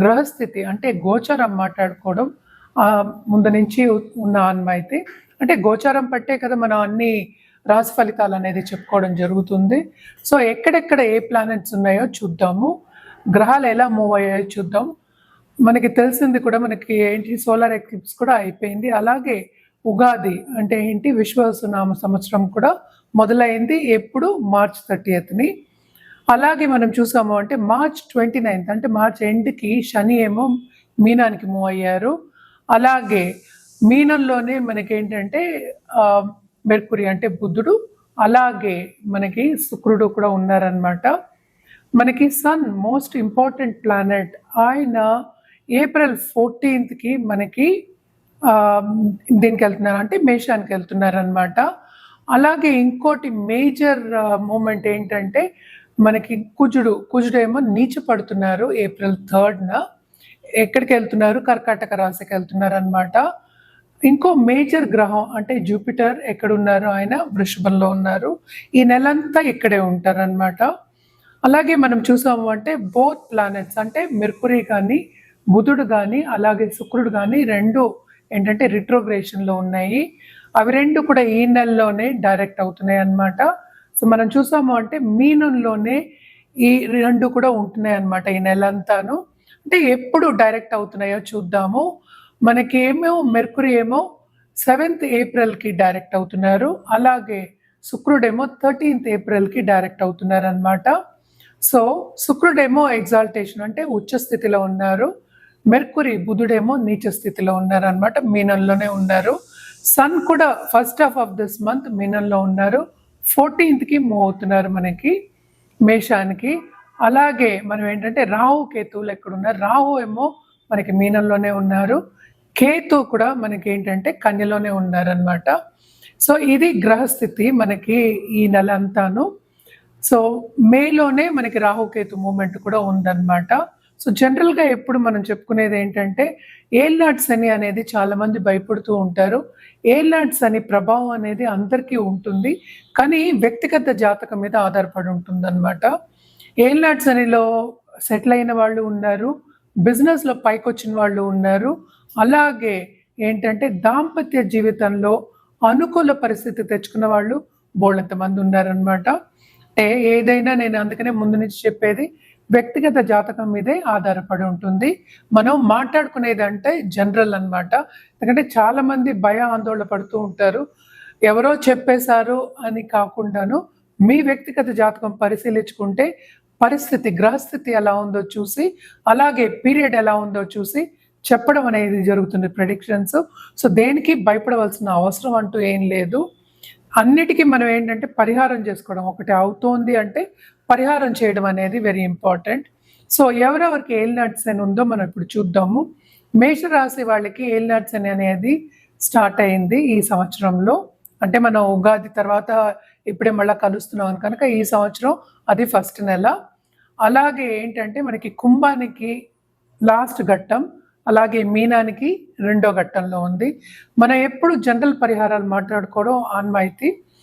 గ్రహస్థితి అంటే గోచరం మాట్లాడుకోవడం ముందు నుంచి ఉన్న అన్మైతే అంటే గోచారం పట్టే కదా మనం అన్ని రాశి ఫలితాలు అనేది చెప్పుకోవడం జరుగుతుంది. సో ఎక్కడెక్కడ ఏ ప్లానెట్స్ ఉన్నాయో చూద్దాము. గ్రహాలు ఎలా మూవ్ అయ్యాయో చూద్దాం. మనకి తెలిసింది కూడా మనకి ఏంటి సోలార్ ఎక్లిప్స్ కూడా అయిపోయింది. అలాగే ఉగాది అంటే ఏంటి విశ్వసునామ సంవత్సరం కూడా మొదలైంది. ఎప్పుడు? మార్చ్ థర్టీయత్ని అలాగే మనం చూసాము అంటే మార్చ్ ట్వంటీ నైన్త్ అంటే మార్చ్ ఎండ్కి శని ఏమో మీనానికి మూవ్ అయ్యారు. అలాగే మీనంలోనే మనకి ఏంటంటే మెర్కురి అంటే బుద్ధుడు అలాగే మనకి శుక్రుడు కూడా ఉన్నారనమాట మనకి సన్ మోస్ట్ ఇంపార్టెంట్ ప్లానెట్ ఆయన ఏప్రిల్ ఫోర్టీన్త్కి మనకి దీనికి వెళ్తున్నారు అంటే మేషానికి వెళ్తున్నారనమాట అలాగే ఇంకోటి మేజర్ మూమెంట్ ఏంటంటే మనకి కుజుడు కుజుడు ఏమో నీచ పడుతున్నారు ఏప్రిల్ థర్డ్న. ఎక్కడికి వెళ్తున్నారు? కర్కాటక రాశికి వెళ్తున్నారు అనమాట ఇంకో మేజర్ గ్రహం అంటే జూపిటర్ ఎక్కడ ఉన్నారు ఆయన? వృషభంలో ఉన్నారు. ఈ నెలంతా ఇక్కడే ఉంటారనమాట అలాగే మనం చూసాము అంటే బోత్ ప్లానెట్స్ అంటే మెర్కురీ కానీ బుధుడు కానీ అలాగే శుక్రుడు కానీ రెండు ఏంటంటే రిట్రోగ్రేషన్లో ఉన్నాయి. అవి రెండు కూడా ఈ నెలలోనే డైరెక్ట్ అవుతున్నాయి అన్నమాట సో మనం చూసాము అంటే మీనంలోనే ఈ రెండు కూడా ఉంటున్నాయి అన్నమాట ఈ నెలంతాను. అంటే ఎప్పుడు డైరెక్ట్ అవుతున్నాయో చూద్దాము. మనకి ఏమో మెర్కురి ఏమో సెవెంత్ ఏప్రిల్కి డైరెక్ట్ అవుతున్నారు. అలాగే శుక్రుడేమో థర్టీన్త్ ఏప్రిల్కి డైరెక్ట్ అవుతున్నారు అనమాట సో శుక్రుడేమో ఎగ్జాల్టేషన్ అంటే ఉచ్చ స్థితిలో ఉన్నారు. మెర్కురి బుధుడేమో నీచ స్థితిలో ఉన్నారు అనమాట మీనంలోనే ఉన్నారు. సన్ కూడా first half of this month మీనంలో ఉన్నారు. ఫోర్టీన్త్కి మూవ్ అవుతున్నారు మనకి మేషానికి. అలాగే మనం ఏంటంటే రాహు కేతువులు ఎక్కడ ఉన్నారు రాహు ఏమో మనకి మీనంలోనే ఉన్నారు. కేతు కూడా మనకి ఏంటంటే కన్యలోనే ఉన్నారనమాట సో ఇది గ్రహస్థితి మనకి ఈ నెల అంతాను సో మేలోనే మనకి రాహుకేతు మూమెంట్ కూడా ఉందన్నమాట. సో జనరల్గా ఎప్పుడు మనం చెప్పుకునేది ఏంటంటే ఏల్నాట్స్ అని అనేది చాలామంది భయపడుతూ ఉంటారు. ఏల్నాట్స్ అని ప్రభావం అనేది అందరికీ ఉంటుంది. కానీ వ్యక్తిగత జాతకం మీద ఆధారపడి ఉంటుంది అనమాట నాట్స్ అనిలో సెటిల్ అయిన వాళ్ళు ఉన్నారు. బిజినెస్లో పైకొచ్చిన వాళ్ళు ఉన్నారు. అలాగే ఏంటంటే దాంపత్య జీవితంలో అనుకూల పరిస్థితి తెచ్చుకున్న వాళ్ళు బోళ్ళంత మంది ఉన్నారనమాట అంటే ఏదైనా నేను అందుకనే ముందు నుంచి చెప్పేది వ్యక్తిగత జాతకం మీదే ఆధారపడి ఉంటుంది. మనం మాట్లాడుకునేది అంటే జనరల్ అన్నమాట. ఎందుకంటే చాలామంది భయ ఆందోళన పడుతూ ఉంటారు. ఎవరో చెప్పేశారు అని కాకుండాను మీ వ్యక్తిగత జాతకం పరిశీలించుకుంటే పరిస్థితి గ్రహస్థితి ఎలా ఉందో చూసి అలాగే పీరియడ్ ఎలా ఉందో చూసి చెప్పడం అనేది జరుగుతుంది ప్రెడిక్షన్స్ సో దేనికి భయపడవలసిన అవసరం అంటూ ఏం లేదు. అన్నిటికీ మనం ఏంటంటే పరిహారం చేసుకోవడం ఒకటి అవుతోంది అంటే పరిహారం చేయడం అనేది వెరీ ఇంపార్టెంట్ సో ఎవరెవరికి ఏల్నాట్స్ అని ఉందో మనం ఇప్పుడు చూద్దాము. మేషరాశి వాళ్ళకి ఏల్నాట్స్ అని అనేది స్టార్ట్ అయింది ఈ సంవత్సరంలో. అంటే మనం ఉగాది తర్వాత ఇప్పుడే మళ్ళీ కలుస్తున్నాం కనుక ఈ సంవత్సరం అది ఫస్ట్ నెల. అలాగే ఏంటంటే మనకి కుంభానికి లాస్ట్ ఘట్టం అలాగే మీనానికి రెండో ఘట్టంలో ఉంది. మనం ఎప్పుడు జనరల్ పరిహారాలు మాట్లాడుకోవడం ఆన్మాయితీ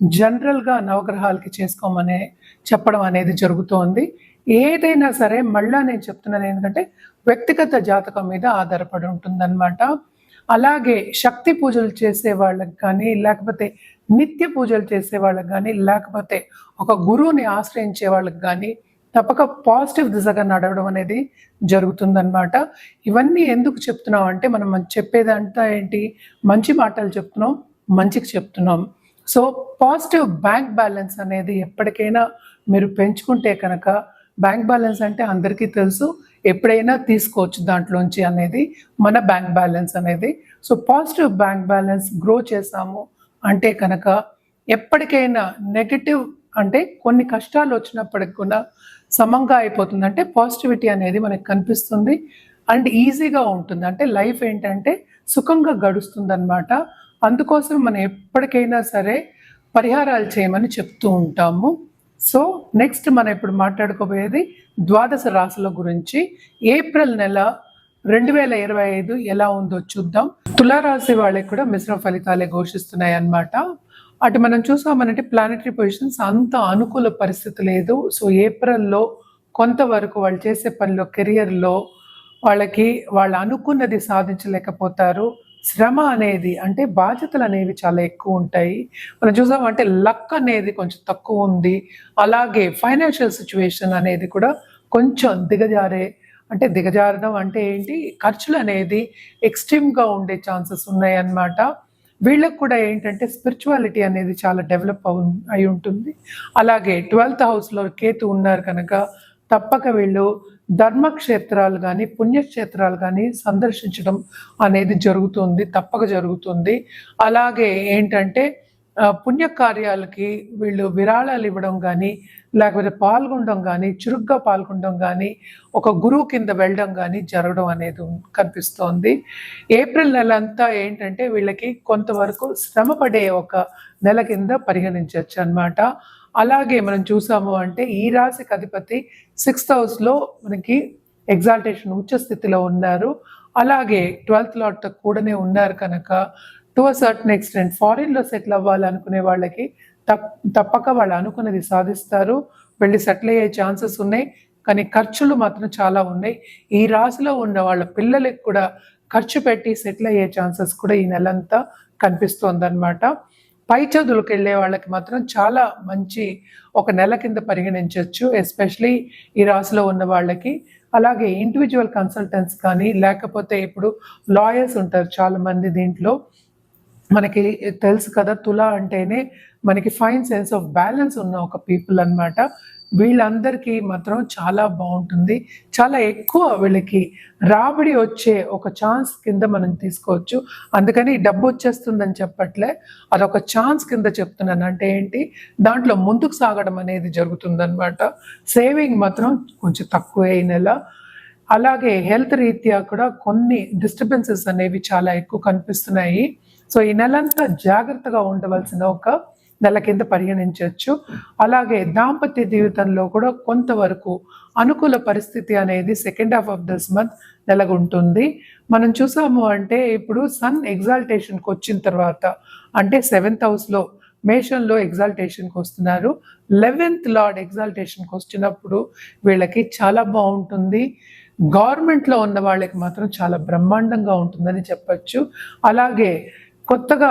జనరల్గా నవగ్రహాలకి చేసుకోమనే చెప్పడం అనేది జరుగుతోంది. ఏదైనా సరే మళ్ళా నేను చెప్తున్నాను ఏంటంటే వ్యక్తిగత జాతకం మీద ఆధారపడి ఉంటుందన్నమాట. అలాగే శక్తి పూజలు చేసే వాళ్ళకి కానీ లేకపోతే నిత్య పూజలు చేసే వాళ్ళకి కానీ లేకపోతే ఒక గురువుని ఆశ్రయించే వాళ్ళకి కానీ తప్పక పాజిటివ్ దిశగా నడవడం అనేది జరుగుతుందన్నమాట. ఇవన్నీ ఎందుకు చెప్తున్నాం అంటే మనం చెప్పేదంతా ఏంటి? మంచి మాటలు చెప్తున్నాం మంచికి చెప్తున్నాం. సో పాజిటివ్ బ్యాంక్ బ్యాలెన్స్ అనేది ఎప్పటికైనా మీరు పెంచుకుంటే కనుక బ్యాంక్ బ్యాలెన్స్ అంటే అందరికీ తెలుసు ఎప్పుడైనా తీసుకోవచ్చు దాంట్లోంచి అనేది మన బ్యాంక్ బ్యాలెన్స్ అనేది. So positive bank balance grow చేసాము అంటే కనుక ఎప్పటికైనా నెగటివ్ అంటే కొన్ని కష్టాలు వచ్చినప్పటికి కూడా సమంగా అయిపోతుంది. అంటే పాజిటివిటీ అనేది మనకు కనిపిస్తుంది. అండ్ ఈజీగా ఉంటుంది. అంటే లైఫ్ ఏంటంటే సుఖంగా గడుస్తుంది అనమాట అందుకోసం మనం ఎప్పటికైనా సరే పరిహారాలు చేయమని చెప్తూ ఉంటాము. సో నెక్స్ట్ మనం ఇప్పుడు మాట్లాడుకోబోయేది ద్వాదశ రాశుల గురించి. ఏప్రిల్ నెల రెండు వేల ఇరవై ఐదు ఎలా ఉందో చూద్దాం. తులారాశి వాళ్ళకి కూడా మిశ్రమ ఫలితాలే ఘోషిస్తున్నాయి అన్నమాట అటు మనం చూసామనంటే ప్లానటరీ పొజిషన్స్ అంత అనుకూల పరిస్థితి లేదు. సో ఏప్రిల్లో కొంతవరకు వాళ్ళు చేసే పనిలో కెరియర్లో వాళ్ళకి వాళ్ళు అనుకున్నది సాధించలేకపోతారు. శ్రమ అనేది అంటే బాధ్యతలు అనేవి చాలా ఎక్కువ ఉంటాయి. మనం చూసామంటే లక్ అనేది కొంచెం తక్కువ ఉంది. అలాగే ఫైనాన్షియల్ సిచ్యువేషన్ అనేది కూడా కొంచెం దిగజారే అంటే దిగజారడం అంటే ఏంటి? ఖర్చులు అనేది ఎక్స్ట్రీమ్గా ఉండే ఛాన్సెస్ ఉన్నాయి అన్నమాట వీళ్ళకు కూడా ఏంటంటే స్పిరిచువాలిటీ అనేది చాలా డెవలప్ అవు అయి ఉంటుంది. అలాగే ట్వెల్త్ హౌస్లో కేతు ఉన్నారు కనుక తప్పక వీళ్ళు ధర్మక్షేత్రాలు కానీ పుణ్యక్షేత్రాలు కానీ సందర్శించడం అనేది జరుగుతుంది తప్పక జరుగుతుంది. అలాగే ఏంటంటే పుణ్యకార్యాలకి వీళ్ళు విరాళాలు ఇవ్వడం కానీ లేకపోతే పాల్గొనడం కానీ చురుగ్గా పాల్గొనడం కానీ ఒక గురువు కింద వెళ్ళడం కానీ జరగడం అనేది కనిపిస్తోంది. ఏప్రిల్ నెల అంతా ఏంటంటే వీళ్ళకి కొంతవరకు శ్రమ పడే ఒక నెల కింద పరిగణించవచ్చు అన్నమాట అలాగే మనం చూసాము అంటే ఈ రాశికి అధిపతి సిక్స్త్ హౌస్లో మనకి ఎగ్జాల్టేషన్ ఉచ్చ స్థితిలో ఉన్నారు. అలాగే ట్వెల్త్ లాట్ కూడానే ఉన్నారు కనుక టు అ సర్టన్ ఎక్స్టెంట్ ఫారిన్లో సెటిల్ అవ్వాలనుకునే వాళ్ళకి తప్పక వాళ్ళు అనుకున్నది సాధిస్తారు. వెళ్ళి సెటిల్ అయ్యే ఛాన్సెస్ ఉన్నాయి. కానీ ఖర్చులు మాత్రం చాలా ఉన్నాయి. ఈ రాశిలో ఉన్న వాళ్ళ పిల్లలకి కూడా ఖర్చు పెట్టి సెటిల్ అయ్యే ఛాన్సెస్ కూడా ఈ నెలంతా కనిపిస్తోంది అనమాట పై చదువులకు వెళ్ళే వాళ్ళకి మాత్రం చాలా మంచి ఒక నెల కింద పరిగణించవచ్చు ఎస్పెషలీ ఈ రాశిలో ఉన్న వాళ్ళకి. అలాగే ఇండివిజువల్ కన్సల్టెంట్స్ కానీ లేకపోతే ఇప్పుడు లాయర్స్ ఉంటారు చాలామంది దీంట్లో. మనకి తెలుసు కదా తుల అంటేనే మనకి ఫైన్ సెన్స్ ఆఫ్ బ్యాలెన్స్ ఉన్న ఒక పీపుల్ అన్నమాట. వీళ్ళందరికీ మాత్రం చాలా బాగుంటుంది. చాలా ఎక్కువ వీళ్ళకి రాబడి వచ్చే ఒక ఛాన్స్ కింద మనం తీసుకోవచ్చు. అందుకని డబ్బు వచ్చేస్తుందని చెప్పట్లే. అదొక ఛాన్స్ కింద చెప్తున్నాను. అంటే ఏంటి? దాంట్లో ముందుకు సాగడం అనేది జరుగుతుందనమాట సేవింగ్ మాత్రం కొంచెం తక్కువే ఈ నెల. అలాగే హెల్త్ రీత్యా కూడా కొన్ని డిస్టర్బెన్సెస్ అనేవి చాలా ఎక్కువ కనిపిస్తున్నాయి. సో ఈ నెలంతా జాగ్రత్తగా ఉండవలసిన ఒక నెల కింద పరిగణించవచ్చు. అలాగే దాంపత్య జీవితంలో కూడా కొంతవరకు అనుకూల పరిస్థితి అనేది second half of this month నెలకొంటుంది. మనం చూసాము అంటే ఇప్పుడు సన్ ఎగ్జాల్టేషన్కి వచ్చిన తర్వాత అంటే సెవెంత్ హౌస్లో మేషంలో ఎగ్జాల్టేషన్కి వస్తున్నారు. లెవెన్త్ లార్డ్ ఎగ్జాల్టేషన్కి వచ్చినప్పుడు వీళ్ళకి చాలా బాగుంటుంది. గవర్నమెంట్లో ఉన్న వాళ్ళకి మాత్రం చాలా బ్రహ్మాండంగా ఉంటుందని చెప్పచ్చు. అలాగే కొత్తగా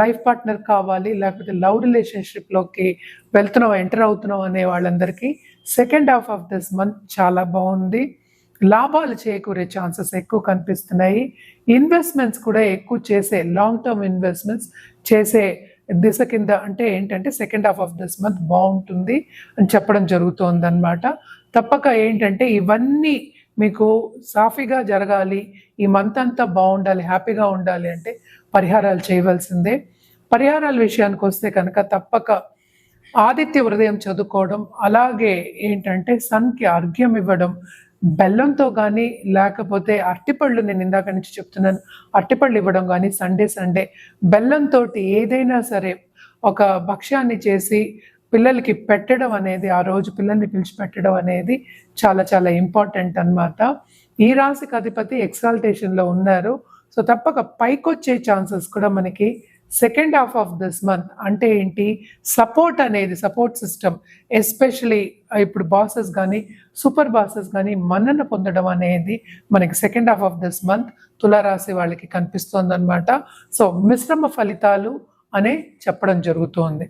లైఫ్ పార్ట్నర్ కావాలి లేకపోతే లవ్ రిలేషన్షిప్లోకి వెళ్తున్నాం ఎంటర్ అవుతున్నాం అనే వాళ్ళందరికీ second half of this month చాలా బాగుంది. లాభాలు చేకూరే ఛాన్సెస్ ఎక్కువ కనిపిస్తున్నాయి. ఇన్వెస్ట్మెంట్స్ కూడా ఎక్కువ చేసే లాంగ్ టర్మ్ ఇన్వెస్ట్మెంట్స్ చేసే దిశ కింద అంటే ఏంటంటే second half of this month బాగుంటుంది అని చెప్పడం జరుగుతోందనమాట తప్పక ఏంటంటే ఇవన్నీ మీకు సాఫీగా జరగాలి ఈ మంత్ అంతా బాగుండాలి హ్యాపీగా ఉండాలి అంటే పరిహారాలు చేయవలసిందే. పరిహారాల విషయానికి వస్తే కనుక తప్పక ఆదిత్య హృదయం చదువుకోవడం అలాగే ఏంటంటే సన్కి అర్ఘ్యం ఇవ్వడం బెల్లంతో కానీ లేకపోతే అరటిపళ్ళు నేను ఇందాక నుంచి చెప్తున్నాను అరటిపళ్ళు ఇవ్వడం కానీ సండే సండే. బెల్లంతో ఏదైనా సరే ఒక భక్ష్యాన్ని చేసి పిల్లలకి పెట్టడం అనేది ఆ రోజు పిల్లల్ని పిలిచి పెట్టడం అనేది చాలా చాలా ఇంపార్టెంట్ అన్నమాట. ఈ రాశికి అధిపతి ఎక్సాల్టేషన్లో ఉన్నారు. సో తప్పక పైకొచ్చే ఛాన్సెస్ కూడా మనకి second half of this month అంటే ఏంటి? సపోర్ట్ అనేది సపోర్ట్ సిస్టమ్ ఎస్పెషలీ ఇప్పుడు బాసెస్ కానీ సూపర్ బాసెస్ కానీ మన్నన పొందడం అనేది మనకి second half of this month తులారాశి వాళ్ళకి కనిపిస్తుంది అనమాట సో మిశ్రమ ఫలితాలు అనే చెప్పడం జరుగుతోంది.